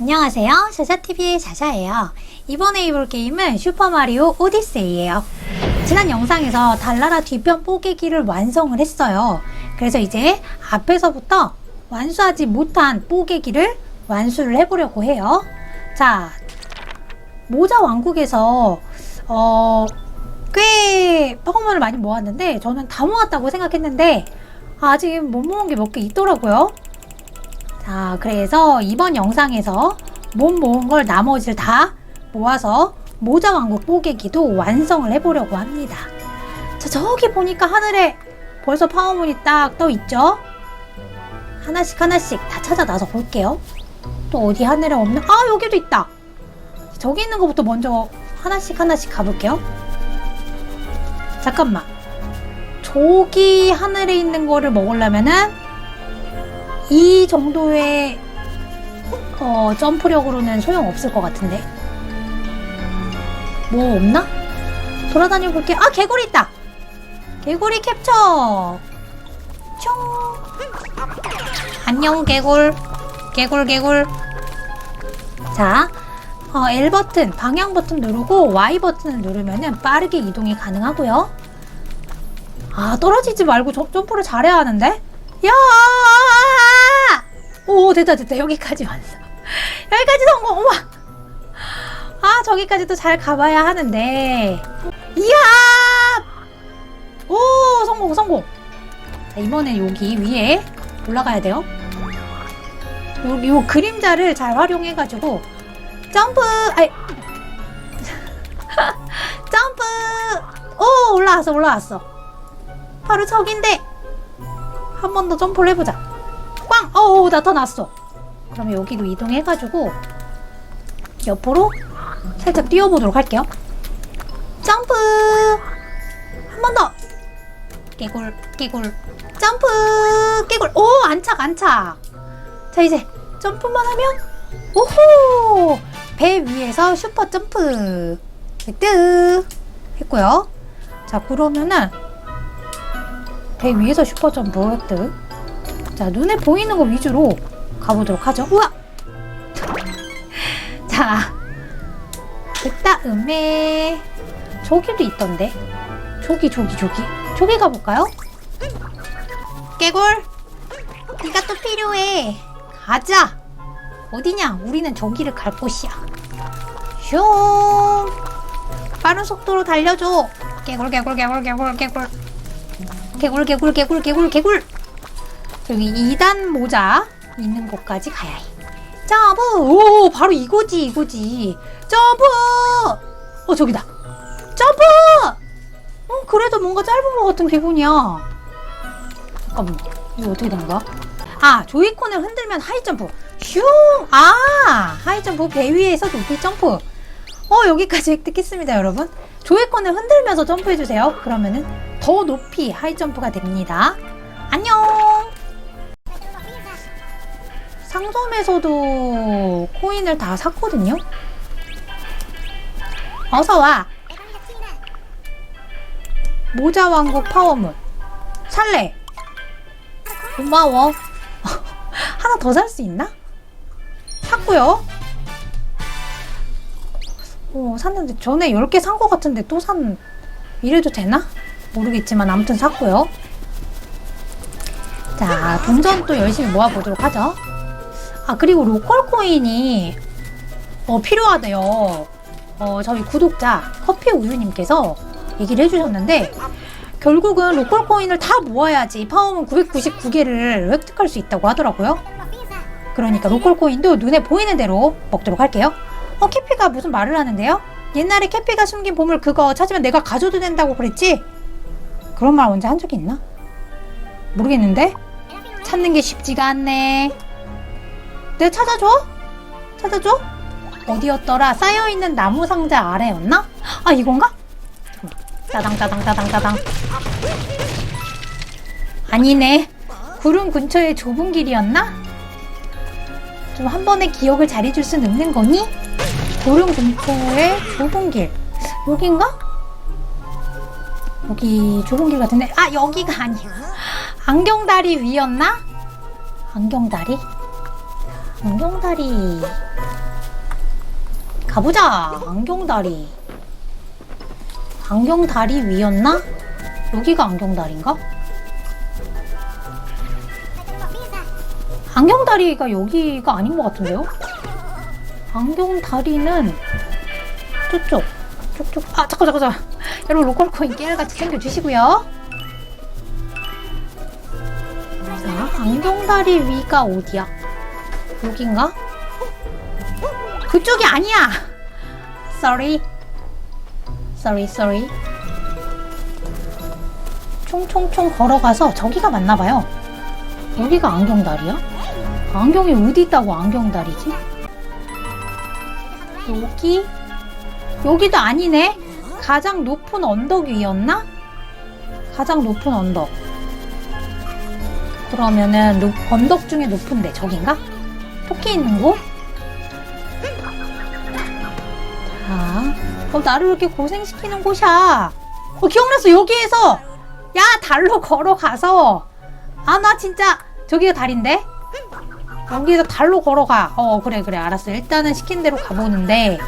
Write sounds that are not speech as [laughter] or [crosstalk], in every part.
안녕하세요. 샤샤TV의 샤샤예요. 이번에 해볼 게임은 슈퍼마리오 오디세이예요. 지난 영상에서 달나라 뒤편 뽀개기를 완성을 했어요. 그래서 이제 앞에서부터 완수하지 못한 뽀개기를 완수를 해보려고 해요. 자, 모자 왕국에서 어, 꽤 퍼포먼을 많이 모았는데 저는 다 모았다고 생각했는데 아직 못 모은 게 몇 개 있더라고요. 자, 그래서 이번 영상에서 못 모은 걸 나머지를 다 모아서 모자 왕국 뽀개기도 완성을 해보려고 합니다. 자, 저기 보니까 하늘에 벌써 파워문이 딱 떠 있죠? 하나씩 하나씩 다 찾아 나서 볼게요. 또 어디 하늘에 없나? 아, 여기도 있다! 저기 있는 것부터 먼저 하나씩 하나씩 가볼게요. 잠깐만. 저기 하늘에 있는 거를 먹으려면은 이 정도의 어, 점프력으로는 소용없을 것 같은데. 뭐 없나? 돌아다녀 볼게. 아, 개구리 있다! 개구리 캡처! 총! 안녕, 개굴. 개굴, 개굴. 자, 어, L 버튼, 방향 버튼 누르고 Y 버튼을 누르면 빠르게 이동이 가능하고요. 아, 떨어지지 말고 저, 점프를 잘해야 하는데? 야! 오, 됐다, 됐다. 여기까지 왔어. 여기까지 성공! 우와! 아, 저기까지도 잘 가봐야 하는데. 이야! 오, 성공, 성공! 자, 이번엔 여기 위에 올라가야 돼요. 요, 요 그림자를 잘 활용해가지고, 점프! 아이, [laughs] 점프! 오, 올라왔어, 올라왔어. 바로 저긴데! 한 번 더 점프를 해보자. 꽝! 어우, 나타났어. 그럼 여기로 이동해가지고, 옆으로 살짝 뛰어보도록 할게요. 점프! 한 번 더! 깨굴, 깨굴, 점프! 깨굴! 오, 안착, 안착! 자, 이제 점프만 하면, 오호! 배 위에서 슈퍼 점프! 뜨! 했고요. 자, 그러면은, 배 위에서 슈퍼 점프 획득. 자, 눈에 보이는 거 위주로 가보도록 하죠. 우와! 자, 그 다음에 저기도 있던데. 저기, 저기, 저기. 저기 가볼까요? 깨골! 네가 또 필요해. 가자! 어디냐? 우리는 저기를 갈 곳이야. 슝! 빠른 속도로 달려줘. 깨골, 깨골, 깨골, 깨골, 깨골. 개굴 개굴 개굴 개굴 개굴 여기 2단 모자 있는 곳까지 가야 해. 점프! 오 바로 이거지 이거지. 점프! 어 저기다. 점프! 어 그래도 뭔가 짧은 것 같은 기분이야. 잠깐만 이거 어떻게 된 거야? 아 조이콘을 흔들면 하이 점프. 슝 아 하이 점프 배 위에서 높이 점프. 어 여기까지 획득했습니다 여러분. 조이콘을 흔들면서 점프해주세요. 그러면은 더 높이 하이 점프가 됩니다. 안녕 상점에서도 코인을 다 샀거든요 어서 와 모자 왕국 파워문 살래 고마워 [laughs] 하나 더 살 수 있나? 샀고요 어, 샀는데 전에 10개 산 것 같은데 또 산, 이래도 되나? 모르겠지만 아무튼 샀고요. 자, 동전 또 열심히 모아보도록 하죠. 아, 그리고 로컬 코인이 어, 필요하대요. 어, 저희 구독자 커피 우유님께서 얘기를 해주셨는데 결국은 로컬 코인을 다 모아야지 파워문 999개를 획득할 수 있다고 하더라고요. 그러니까 로컬 코인도 눈에 보이는 대로 먹도록 할게요. 어, 캐피가 무슨 말을 하는데요? 옛날에 캐피가 숨긴 보물 그거 찾으면 내가 가져도 된다고 그랬지? 그런 말 언제 한 적이 있나? 모르겠는데? 찾는 게 쉽지가 않네. 내가 찾아줘? 찾아줘? 어디였더라? 쌓여있는 나무 상자 아래였나? 아, 이건가? 따당, 따당, 따당, 따당. 아니네. 구름 근처에 좁은 길이었나? 좀 한 번에 기억을 잘해줄 순 없는 거니? 구름 근처에 좁은 길. 여긴가? 여기 좁은 길 같은데. 아, 여기가 아니야. 안경다리 위였나? 안경다리? 안경다리. 가보자. 안경다리. 안경다리 위였나? 여기가 안경다리인가? 안경다리가 여기가 아닌 것 같은데요? 안경다리는 저쪽. 쪽쪽. 아, 잠깐, 잠깐, 잠깐. 여러분, 로컬코인 깨알같이 챙겨주시고요. 자, 안경다리 위가 어디야? 여긴가? 그쪽이 아니야! Sorry. Sorry, sorry. 총총총 걸어가서 저기가 맞나봐요. 여기가 안경다리야? 안경이 어디 있다고 안경다리지? 여기? 여기도 아니네? 가장 높은 언덕 위였나? 가장 높은 언덕. 그러면은 높- 언덕 중에 높은데 저긴가? 토끼 있는 곳? 자, 어, 나를 이렇게 고생시키는 곳이야. 어, 기억났어. 여기에서 야 달로 걸어가서 아 나 진짜 저기가 달인데 여기에서 달로 걸어가. 어 그래 그래 알았어. 일단은 시킨 대로 가보는데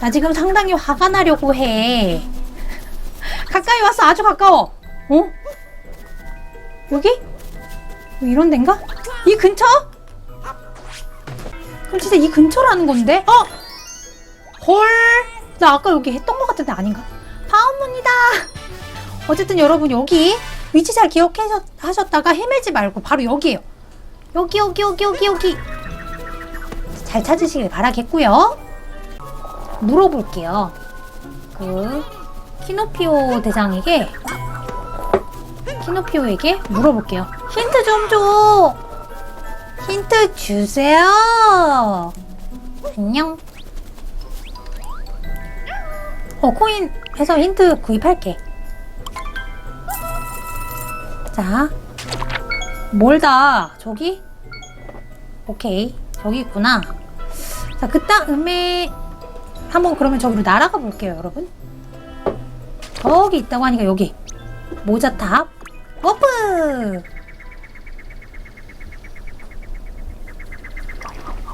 나 지금 상당히 화가 나려고 해. [laughs] 가까이 왔어. 아주 가까워. 어? 여기? 뭐 이런 데인가? 이 근처? 그럼 진짜 이 근처라는 건데? 어? 헐. 나 아까 여기 했던 것 같은데 아닌가? 파운문이다. 어쨌든 여러분 여기 위치 잘 기억하셨다가 헤매지 말고 바로 여기에요. 여기 여기 여기 여기 여기. 잘 찾으시길 바라겠고요. 물어볼게요. 그 키노피오 대장에게 키노피오에게 물어볼게요. 힌트 좀 줘. 힌트 주세요. 안녕. 어, 코인 해서 힌트 구입할게. 자, 멀다. 저기? 오케이. 저기 있구나. 자, 그 다음에 한번 그러면 저기로 날아가 볼게요, 여러분. 저기 있다고 하니까 여기. 모자탑. 오픈!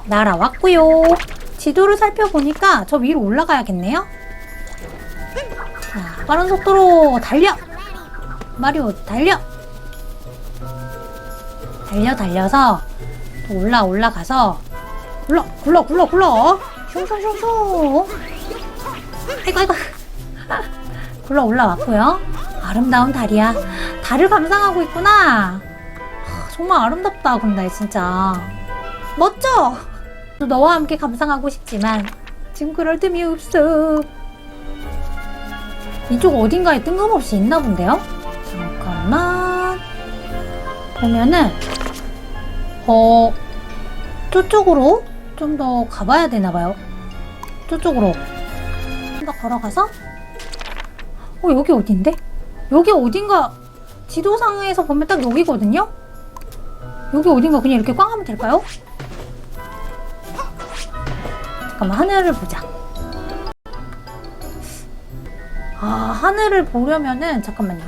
날아왔고요. 지도를 살펴보니까 저 위로 올라가야겠네요. 자, 빠른 속도로 달려! 마리오 달려! 달려 달려서 또 올라 올라가서 굴러 굴러 굴러 굴러 슝슝슝슝 아이고 아이고 [laughs] 굴러 올라왔고요 아름다운 달이야 달을 감상하고 있구나 하, 정말 아름답다 근데 진짜 멋져 너와 함께 감상하고 싶지만 지금 그럴 틈이 없어 이쪽 어딘가에 뜬금없이 있나 본데요 잠깐만 보면은 어 저쪽으로 좀 더 가봐야 되나 봐요. 저쪽으로 좀 더 걸어가서 어 여기 어딘데? 여기 어딘가 지도상에서 보면 딱 여기거든요. 여기 어딘가 그냥 이렇게 꽝 하면 될까요? 잠깐만 하늘을 보자. 아 하늘을 보려면은 잠깐만요.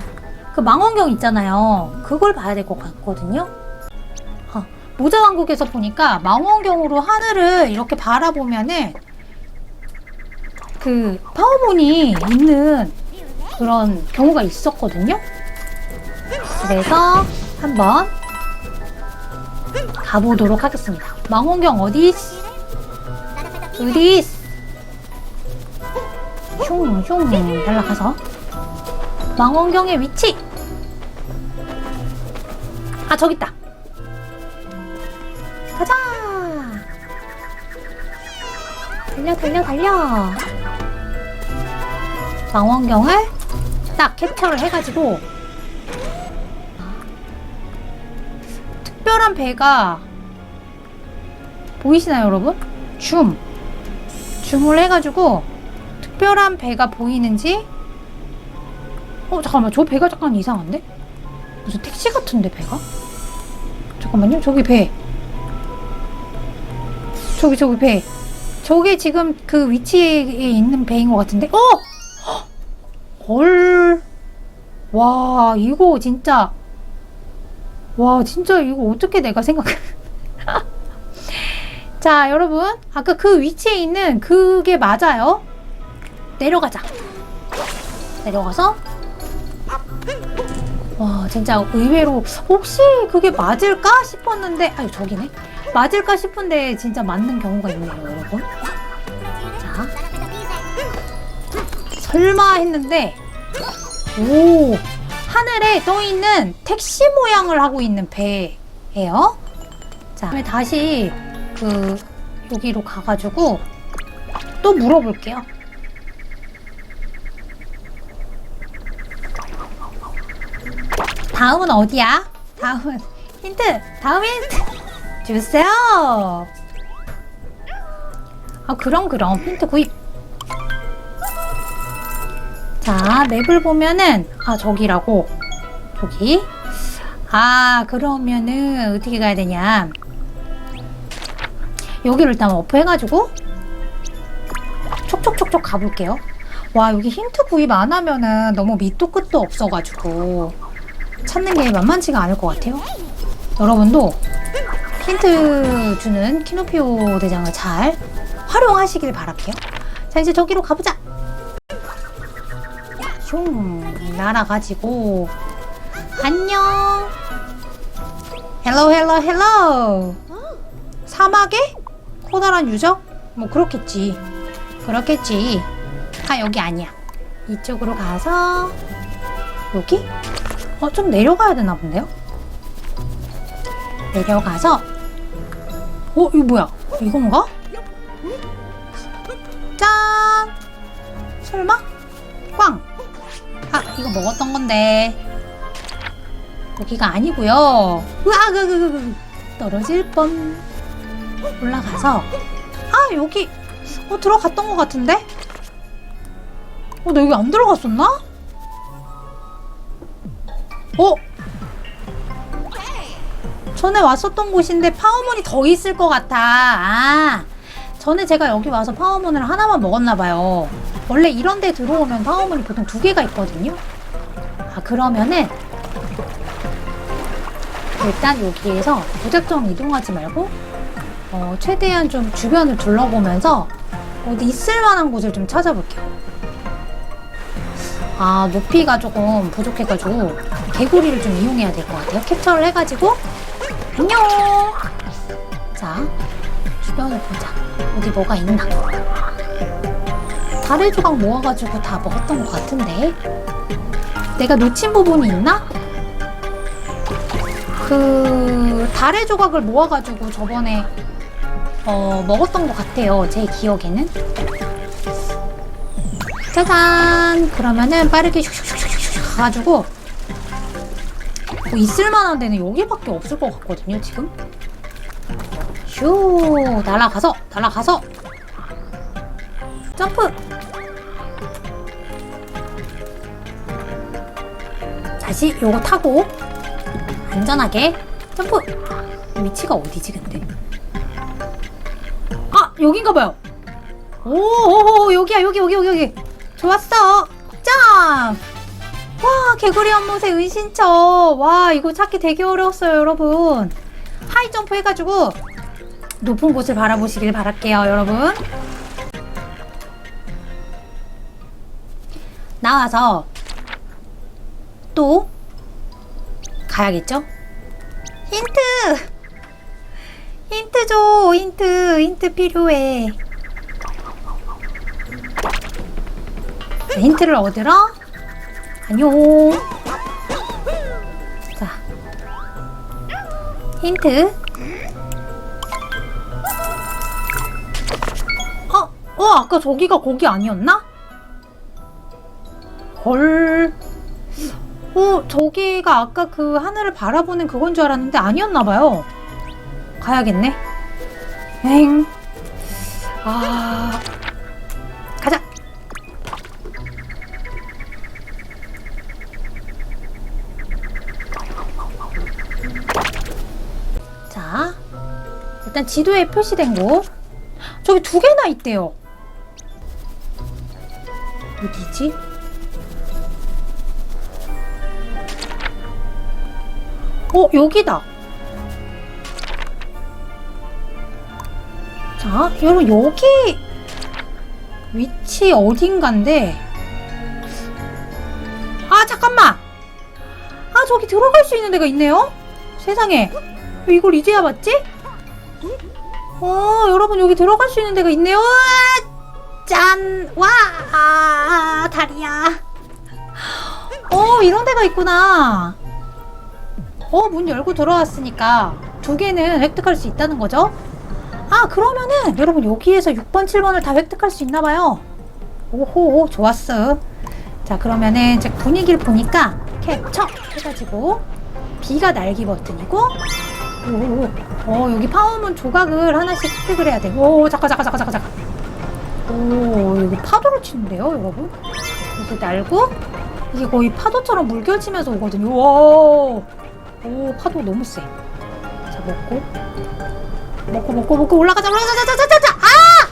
그 망원경 있잖아요. 그걸 봐야 될 것 같거든요. 아, 모자 왕국에서 보니까 망원경으로 하늘을 이렇게 바라보면은 그 파워본이 있는 그런 경우가 있었거든요. 그래서 한번 가보도록 하겠습니다. 망원경 어디? 있- 어디? 있- 슝슝 날아가서 망원경의 위치. 아 저기 있다. 가자. 달려 달려 달려. 망원경을 딱 캡처를 해가지고 특별한 배가 보이시나요, 여러분? 줌. 줌을 해가지고 특별한 배가 보이는지 어 잠깐만 저 배가 잠깐 이상한데? 무슨 택시 같은데 배가? 잠깐만요 저기 배 저기 저기 배 저게 지금 그 위치에 있는 배인 것 같은데 어! 헐. 와 이거 진짜 와 진짜 이거 어떻게 내가 생각 자, 여러분. 아까 그 위치에 있는 그게 맞아요. 내려가자. 내려가서. 와, 진짜 의외로 혹시 그게 맞을까 싶었는데, 아유, 저기네. 맞을까 싶은데 진짜 맞는 경우가 있네요, 여러분. 자. 설마 했는데, 오, 하늘에 떠 있는 택시 모양을 하고 있는 배예요. 자, 다시 그 여기로 가가지고 또 물어볼게요. 다음은 어디야? 다음은 힌트. 다음 힌트 주세요. 아 그럼 그럼 힌트 구입. 자 맵을 보면은 아 저기라고 저기. 아 그러면은 어떻게 가야 되냐? 여기를 일단 어프해가지고 촉촉촉촉 가볼게요. 와 여기 힌트 구입 안 하면은 너무 밑도 끝도 없어가지고 찾는 게 만만치가 않을 것 같아요. 여러분도 힌트 주는 키노피오 대장을 잘 활용하시길 바랄게요. 자 이제 저기로 가보자. 슝 날아가지고 안녕. 헬로 헬로 헬로. 사막에 커다란 유적? 뭐 그렇겠지. 그렇겠지. 아 여기 아니야. 이쪽으로 가서 여기? 어 좀 내려가야 되나 본데요? 내려가서 어 이거 뭐야? 이건가? 짠! 설마? 꽝! 아 이거 먹었던 건데 여기가 아니고요. 그, 그, 그. 떨어질 뻔. 올라가서 아 여기 어 들어갔던 것 같은데? 어 나 여기 안 들어갔었나? 어? 전에 왔었던 곳인데 파워문이 더 있을 것 같아. 아, 전에 제가 여기 와서 파워문을 하나만 먹었나 봐요. 원래 이런 데 들어오면 파워문이 보통 두 개가 있거든요. 아, 그러면은 일단 여기에서 무작정 이동하지 말고 어, 최대한 좀 주변을 둘러보면서 어디 있을 만한 곳을 좀 찾아볼게요. 아, 높이가 조금 부족해가지고 개구리를 좀 이용해야 될 것 같아요. 캡처를 해가지고 안녕. 자, 주변을 보자. 어디 뭐가 있나? 다래 조각 모아가지고 다 먹었던 것 같은데. 내가 놓친 부분이 있나? 그 다래 조각을 모아가지고 저번에 어, 먹었던 것 같아요. 제 기억에는. 짜잔! 그러면은 빠르게 슉슉슉슉슉 가가지고 뭐 있을 만한 데는 여기밖에 없을 것 같거든요, 지금. 슈! 날아가서, 날아가서! 점프! 다시 요거 타고 안전하게 점프! 위치가 어디지, 근데? 아! 여긴가 봐요! 오, 오, 여기야, 여기, 여기, 여기, 여기. 좋았어! 짱! 와, 개구리 연못의 은신처. 와, 이거 찾기 되게 어려웠어요, 여러분. 하이 점프 해가지고 높은 곳을 바라보시길 바랄게요, 여러분. 나와서 또 가야겠죠? 힌트! 힌트 줘, 힌트, 힌트 필요해. 자, 힌트를 얻으러 안녕. 자, 힌트. 어, 어, 아까 저기가 거기 아니었나? 헐. 어, 저기가 아까 그 하늘을 바라보는 그건 줄 알았는데 아니었나봐요. 가야겠네. 엥. 아. 가자. 자, 일단 지도에 표시된 곳. 저기 두 개나 있대요. 어디지? 어, 여기다. 자, 여러분 여기 위치 어딘가인데? 아 잠깐만! 아 저기 들어갈 수 있는 데가 있네요? 세상에. 왜 이걸 이제야 봤지? 어 여러분 여기 들어갈 수 있는 데가 있네요? 짠와! 아, 다리야. 어 이런 데가 있구나. 어 문 열고 들어왔으니까 두 개는 획득할 수 있다는 거죠 아 그러면은 여러분 여기에서 6번 7번을 다 획득할 수 있나 봐요. 오호 좋았어. 자 그러면은 이제 분위기를 보니까 캡처 해가지고 B가 날개 버튼이고 오, 어 여기 파워문 조각을 하나씩 획득을 해야 돼오 잠깐 잠깐 잠깐 잠깐 잠깐. 오 여기 파도를 치는데요 여러분? 이렇게 날고 이게 거의 파도처럼 물결치면서 오거든요. 오, 오 파도 너무 세. 자 먹고 먹고 먹고 먹고 올라가자 올라가자 자자자자. 아!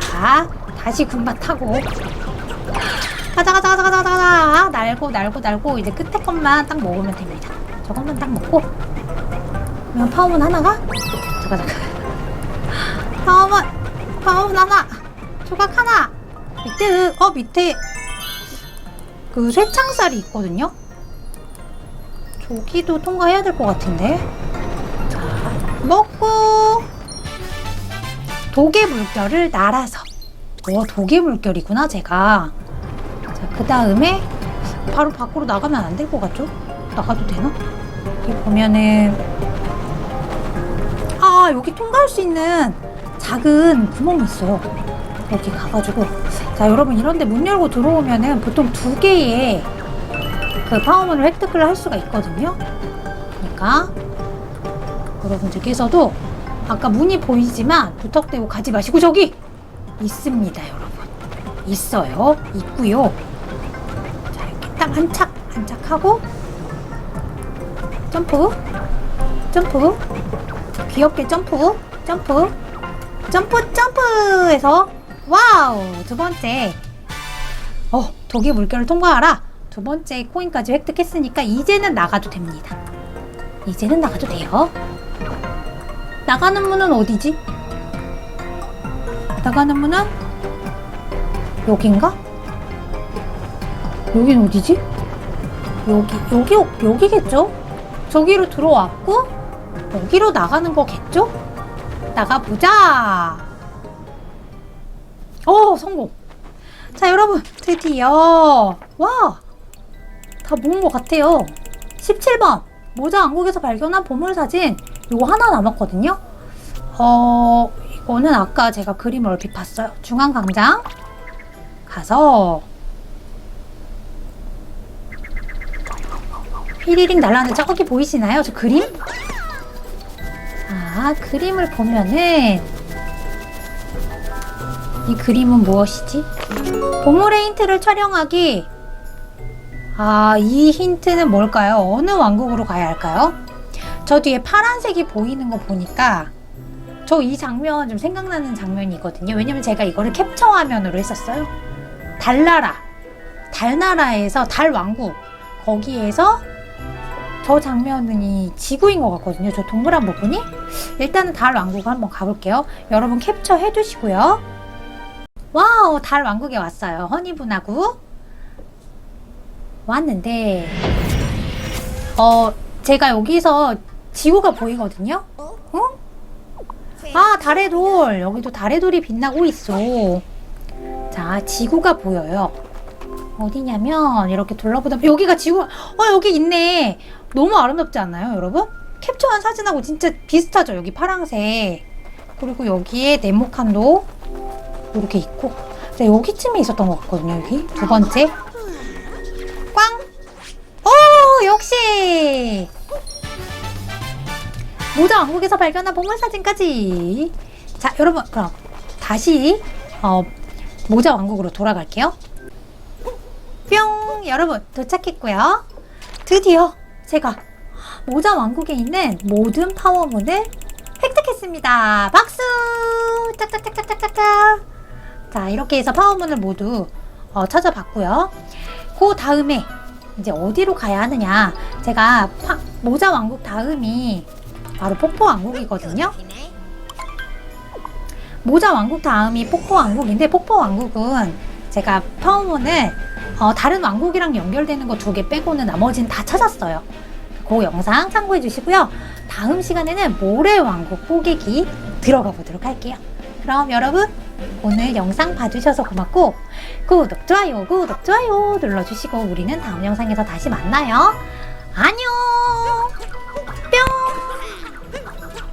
자 다시 군바 타고. 가자 가자 가자 가자 가자. 날고 날고 날고 이제 끝에 것만 딱 먹으면 됩니다. 저것만 딱 먹고. 그러면 파워문 하나가? 잠깐 잠깐. 파워문 파워문 하나. 조각 하나. 밑에 어 밑에. 그 쇠창살이 있거든요? 저기도 통과해야 될 것 같은데? 자 먹고 도개 물결을 날아서. 어 도개 물결이구나 제가. 자그 다음에 바로 밖으로 나가면 안 될 것 같죠? 나가도 되나? 여기 보면은 아 여기 통과할 수 있는 작은 구멍이 있어요 여기 가가지고. 자 여러분 이런데 문 열고 들어오면은 보통 두 개의 그 파워문을 획득을 할 수가 있거든요. 그러니까 여러분들께서도 아까 문이 보이지만 부탁되고 가지 마시고 저기 있습니다 여러분. 있어요. 있고요. 자 이렇게 딱 한착 한착 하고 점프 점프. 귀엽게 점프 점프 점프 점프 해서 와우! 두 번째. 어 독일 물결을 통과하라. 두 번째 코인까지 획득했으니까 이제는 나가도 됩니다. 이제는 나가도 돼요 나가는 문은 어디지? 나가는 문은 여긴가? 여긴 어디지? 여기 여기 여기겠죠? 저기로 들어왔고 여기로 나가는 거겠죠? 나가 보자. 어 성공. 자 여러분 드디어 와 다 모은 것 같아요. 17번 모자 왕국에서 발견한 보물 사진 요거 하나 남았거든요. 어 이거는 아까 제가 그림 얼핏 봤어요. 중앙광장 가서 휘리릭 날라는 저기 보이시나요? 저 그림? 아, 그림을 보면은 이 그림은 무엇이지? 보물의 힌트를 촬영하기. 아, 이 힌트는 뭘까요? 어느 왕국으로 가야 할까요? 저 뒤에 파란색이 보이는 거 보니까 저 이 장면 좀 생각나는 장면이거든요. 왜냐면 제가 이거를 캡처 화면으로 했었어요. 달나라. 달나라에서 달왕국. 거기에서 저 장면이 지구인 것 같거든요. 저 동그란 부분이. 일단은 달 왕국 한번 가볼게요. 여러분 캡처 해주시고요. 와우, 달 왕국에 왔어요. 허니분하고 왔는데, 어, 제가 여기서 지구가 보이거든요. 어? 아, 달의 돌. 여기도 달의 돌이 빛나고 있어. 자, 지구가 보여요. 어디냐면 이렇게 둘러보다 여기가 지구. 어, 여기 있네. 너무 아름답지 않나요, 여러분? 캡처한 사진하고 진짜 비슷하죠? 여기 파랑색. 그리고 여기에 네모칸도 이렇게 있고. 자, 여기쯤에 있었던 것 같거든요, 여기. 두 번째. 모자 왕국에서 발견한 보물 사진까지. 자, 여러분, 그럼 다시, 어, 모자 왕국으로 돌아갈게요. 뿅! 여러분, 도착했고요. 드디어 제가 모자 왕국에 있는 모든 파워문을 획득했습니다. 박수! 짝짝짝짝짝짝. 자, 이렇게 해서 파워문을 모두 어, 찾아봤고요. 그 다음에 이제 어디로 가야 하느냐? 제가 파- 모자 왕국 다음이 바로 폭포 왕국이거든요. 모자 왕국 다음이 폭포 왕국인데 폭포 왕국은 제가 파워몬을 어, 다른 왕국이랑 연결되는 거 두 개 빼고는 나머지는 다 찾았어요. 그 영상 참고해 주시고요. 다음 시간에는 모래 왕국 뽀개기 들어가 보도록 할게요. 그럼 여러분 오늘 영상 봐주셔서 고맙고 구독, 좋아요, 구독, 좋아요 눌러주시고 우리는 다음 영상에서 다시 만나요. 안녕!